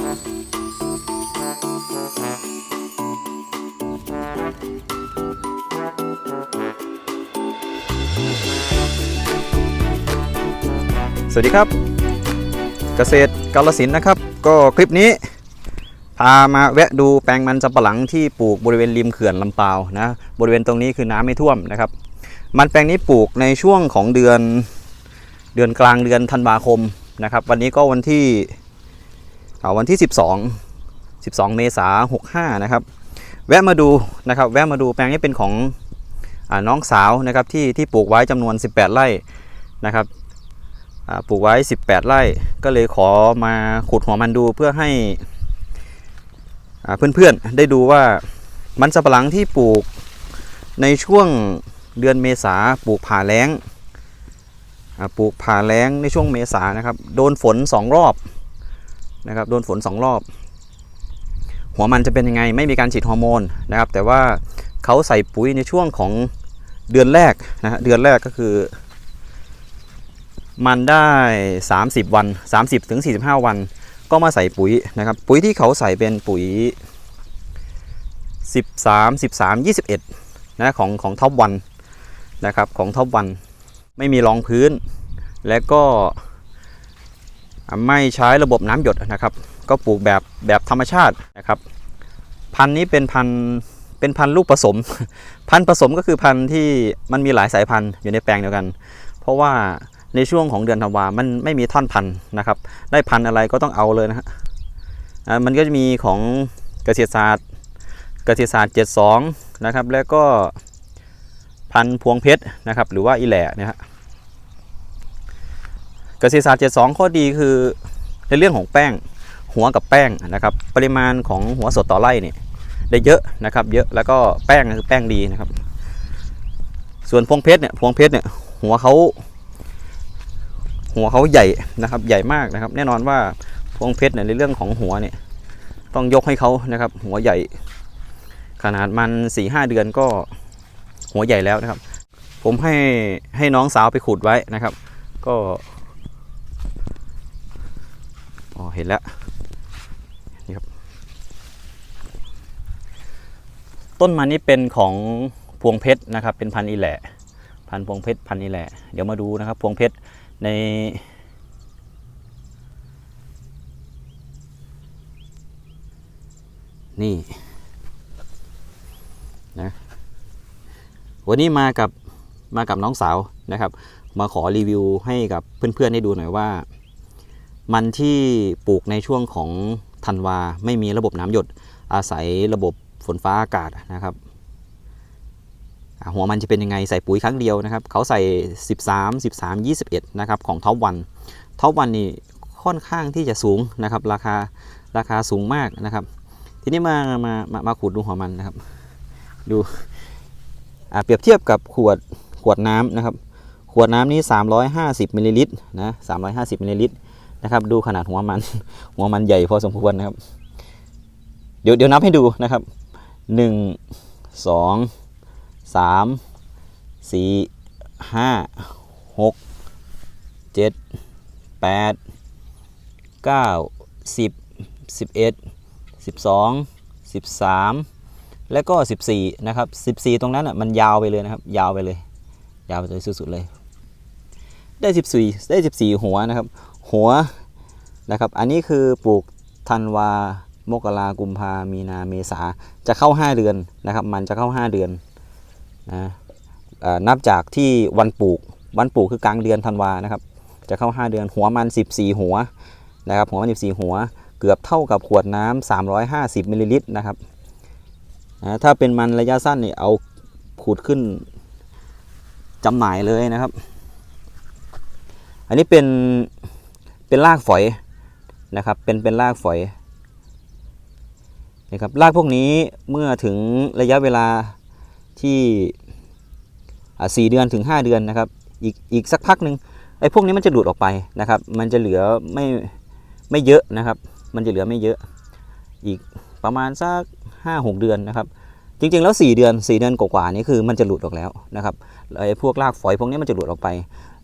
สวัสดีครับ เกษตรกาลสินนะครับ ก็คลิปนี้ พามาแวะดูแปลงมันสำปะหลังที่ปลูกบริเวณริมเขื่อนลำปาวนะบริเวณตรงนี้คือน้ำไม่ท่วมนะครับ มันแปลงนี้ปลูกในช่วงของเดือนเดือนกลางเดือนธันวาคมนะครับ วันนี้ก็วันที่ วันที่ 12 12 เมษายน65 นะครับ แวะมาดูนะครับ แวะมาดูแปลงนี้เป็นของอน้องสาวนะครับที่ที่ปลูกไว้จำนวน 18 ไร่นะครับปลูกไว้ 18 ไร่ ก็เลยขอมาขุดหัวมันดูเพื่อให้เพื่อนๆได้ดูว่ามันสำปะหลังที่ปลูกในช่วงเดือนเมษาปลูกผ่าแล้งปลูกผ่าแล้งในช่วงเมษานะครับ โดนฝน 2 รอบ นะครับโดนฝน 2 รอบ หัวมันจะเป็นยังไงไม่มีการฉีดฮอร์โมนนะครับ แต่ว่าเขาใส่ปุ๋ยในช่วงของเดือนแรกนะฮะเดือนแรกก็คือ มันได้ 30 วัน 30ถึง45 วัน ก็มาใส่ปุ๋ยนะครับ ปุ๋ยที่เขาใส่เป็นปุ๋ย 13 13 21นะของของท็อปวันนะครับของท็อปวันไม่มีรองพื้น และก็ ไม่ใช้ระบบน้ำหยดนะครับ ก็ปลูกแบบแบบธรรมชาตินะครับ พันธุ์นี้เป็นพันธุ์เป็นพันธุ์ลูกผสม พันธุ์ผสมก็คือพันธุ์ที่มันมีหลายสายพันธุ์อยู่ในแปลงเดียวกัน เพราะว่าในช่วงของเดือนธันวามันไม่มีท่อนพันธุ์นะครับ ได้พันธุ์อะไรก็ต้องเอาเลยนะฮะมันก็จะมีของเกษตรศาสตร์ เกษตรศาสตร์ 72 นะครับ แล้วก็พันธุ์พวงเพชรนะครับ หรือว่าอีแหล่นะฮะ เกษตรศาสตร์72 ข้อดีคือในเรื่องของแป้งหัวกับแป้งนะครับ ปริมาณของหัวสดต่อไร่เนี่ยได้เยอะนะครับ เยอะแล้วก็แป้งคือแป้งดีนะครับ ส่วนพวงเพชรเนี่ยพวงเพชรเนี่ยหัวเขาหัวเขาใหญ่นะครับใหญ่มากนะครับ แน่นอนว่าพวงเพชรเนี่ยในเรื่องของหัวเนี่ยต้องยกให้เขานะครับ หัวใหญ่ ขนาดมัน4ี่หเดือนก็หัวใหญ่แล้วนะครับ ผมให้ให้น้องสาวไปขุดไว้นะครับ ก็ อ๋อเห็นแล้วนี่ครับ ต้นมันนี่เป็นของพวงเพชรนะครับ เป็นพันธุ์อีแหล่พันธุ์พวงเพชรพันธุ์อีแหล่เดี๋ยวมาดูนะครับ พวงเพชรในนี่นะวันนี้มากับมากับน้องสาวนะครับ มาขอรีวิวให้กับเพื่อนๆได้ดูหน่อยว่า มันที่ปลูกในช่วงของธันวาไม่มีระบบน้ำหยด อาศัยระบบฝนฟ้าอากาศนะครับ หัวมันจะเป็นยังไงใส่ปุ๋ยครั้งเดียวนะครับ เขาใส่ 13 13 21 นะครับของท็อปวันท็อปวันนี่ค่อนข้างที่จะสูงนะครับ ราคาราคาสูงมากนะครับ ทีนี้มามามามาขูดดูหัวมันนะครับ ดูอ่าเปรียบเทียบกับขวดขวดน้ำนะครับ ขวดน้ำนี้ 350มิลลิลิตรนะ350มิลลิลิตร นะครับ ดูขนาดหัวมัน หัวมันใหญ่พอสมควรนะครับ เดี๋ยวเดี๋ยวนับให้ดูนะครับ1 2สามสี่ห้าหกเจ็ดแปดเก้าสิบสิบเอ็ดสิบสองสิบสามแล้วก็สิบสี่นะครับสิบสี่ตรงนั้นอะมันยาวไปเลยนะครับ ยาวไปเลย ยาวไปเลยสุดๆเลย ได้สิบสี่ได้สิบสี่หัวนะครับ หัวนะครับ อันนี้คือปลูกธันวามกรากุมภามีนาเมษาจะเข้า 5 เดือนนะครับ มันจะเข้า 5 เดือนนะนับจากที่วันปลูกวันปลูกคือกลางเดือนธันวานะครับ จะเข้า 5 เดือนหัวมัน 14 หัวนะครับ หัวมัน14 หัวเกือบเท่ากับขวดน้ำ350มิลลิลิตรนะครับนะถ้าเป็นมันระยะสั้นนี่เอาขูดขึ้นจำหน่ายเลยนะครับ อันนี้เป็น เป็นรากฝอยนะครับ เป็นเป็นรากฝอยนะครับรากพวกนี้เมื่อถึงระยะเวลาที่สี่เดือนถึง 5 เดือนนะครับ อีกอีกสักพักหนึ่งไอ้พวกนี้มันจะหลุดออกไปนะครับ มันจะเหลือไม่ไม่เยอะนะครับ มันจะเหลือไม่เยอะ อีกประมาณสัก 5 6 เดือนนะครับ จริงๆแล้ว 4 เดือน 4 เดือนกว่าๆนี้คือมันจะหลุดออกแล้วนะครับไอ้พวกรากฝอยพวกนี้มันจะหลุดออกไป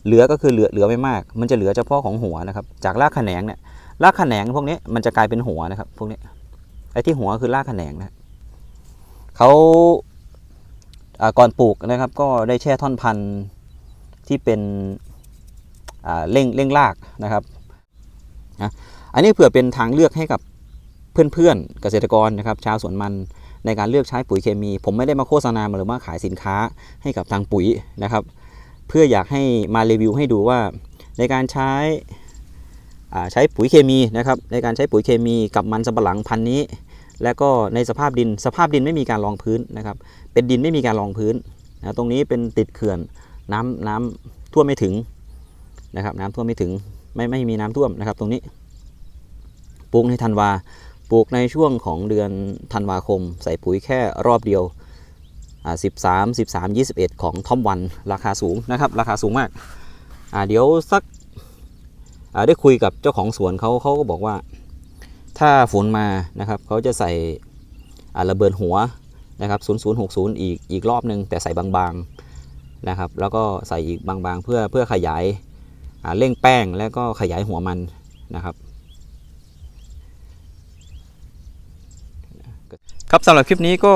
เหลือก็คือเหลือเหลือไม่มาก มันจะเหลือเฉพาะของหัวนะครับ จากรากแขนงเนี่ยรากแขนงพวกนี้มันจะกลายเป็นหัวนะครับ พวกนี้ไอ้ที่หัวคือรากแขนงนะเขาก่อนปลูกนะครับ ก็ได้แช่ท่อนพันธุ์ที่เป็นเร่งเร่งรากนะครับนะอันนี้เผื่อเป็นทางเลือกให้กับเพื่อนๆเกษตรกรนะครับ ชาวสวนมันในการเลือกใช้ปุ๋ยเคมี ผมไม่ได้มาโฆษณาหรือว่าขายสินค้าให้กับทางปุ๋ยนะครับ เพื่ออยากให้มารีวิวให้ดูว่าในการใช้ใช้ปุ๋ยเคมีนะครับในการใช้ปุ๋ยเคมีกับมันสำปะหลังพันนี้ แล้วก็ในสภาพดินสภาพดินไม่มีการรองพื้นนะครับ เป็นดินไม่มีการรองพื้นนะตรงนี้เป็นติดเขื่อนน้ำน้ำท่วมไม่ถึงนะครับ น้ำท่วมไม่ถึงไม่ไม่มีน้ำท่วมนะครับ ตรงนี้ปลูกในธันวาปลูกในช่วงของเดือนธันวาคม ใส่ปุ๋ยแค่รอบเดียว 13 13 21 ของทอมวันราคาสูงนะครับ ราคาสูงมากอ่าเดี๋ยวสักอ่าได้คุยกับเจ้าของสวนเขาเขาก็บอกว่า ถ้าฝนมานะครับเขาจะใส่อ่าระเบิดหัวนะครับ0060 อีกอีกรอบหนึ่งแต่ใส่บางๆนะครับ แล้วก็ใส่อีกบางๆ เพื่อเพื่อขยายอ่าเร่งแป้งแล้วก็ขยายหัวมันนะครับครับสำหรับคลิปนี้ก็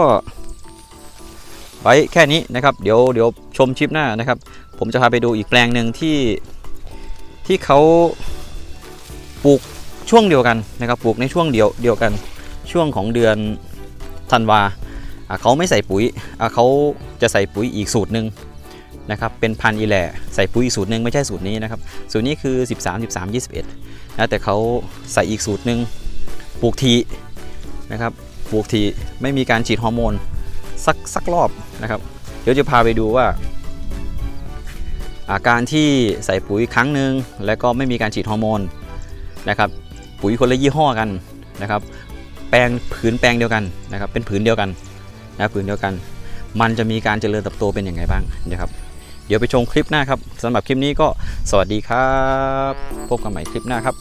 ไว้แค่นี้นะครับ เดี๋ยวเดี๋ยวชมคลิปหน้านะครับ ผมจะพาไปดูอีกแปลงหนึ่งที่ที่เขาปลูกช่วงเดียวกันนะครับ ปลูกในช่วงเดียวเดียวกัน ช่วงของเดือนธันวาเขาไม่ใส่ปุ๋ยเขาจะใส่ปุ๋ยอีกสูตรหนึ่งนะครับเป็นพันอีแหล่ใส่ปุ๋ยอีกสูตรหนึ่งไม่ใช่สูตรนี้นะครับสูตรนี้คือ 13 13 21นะแต่เขาใส่อีกสูตรหนึ่งปลูกทีนะครับปลูกทีไม่มีการฉีดฮอร์โมน สักสักรอบนะครับ เดี๋ยวจะพาไปดูว่าอาการที่ใส่ปุ๋ยครั้งหนึ่งแล้วก็ไม่มีการฉีดฮอร์โมนนะครับ ปุ๋ยคนละยี่ห้อกันนะครับ แปลงผืนแปลงเดียวกันนะครับ เป็นผืนเดียวกันนะผืนเดียวกัน มันจะมีการเจริญเติบโตเป็นยังไงบ้างนะครับ เดี๋ยวไปชมคลิปหน้าครับสำหรับคลิปนี้ก็สวัสดีครับ พบกันใหม่คลิปหน้าครับ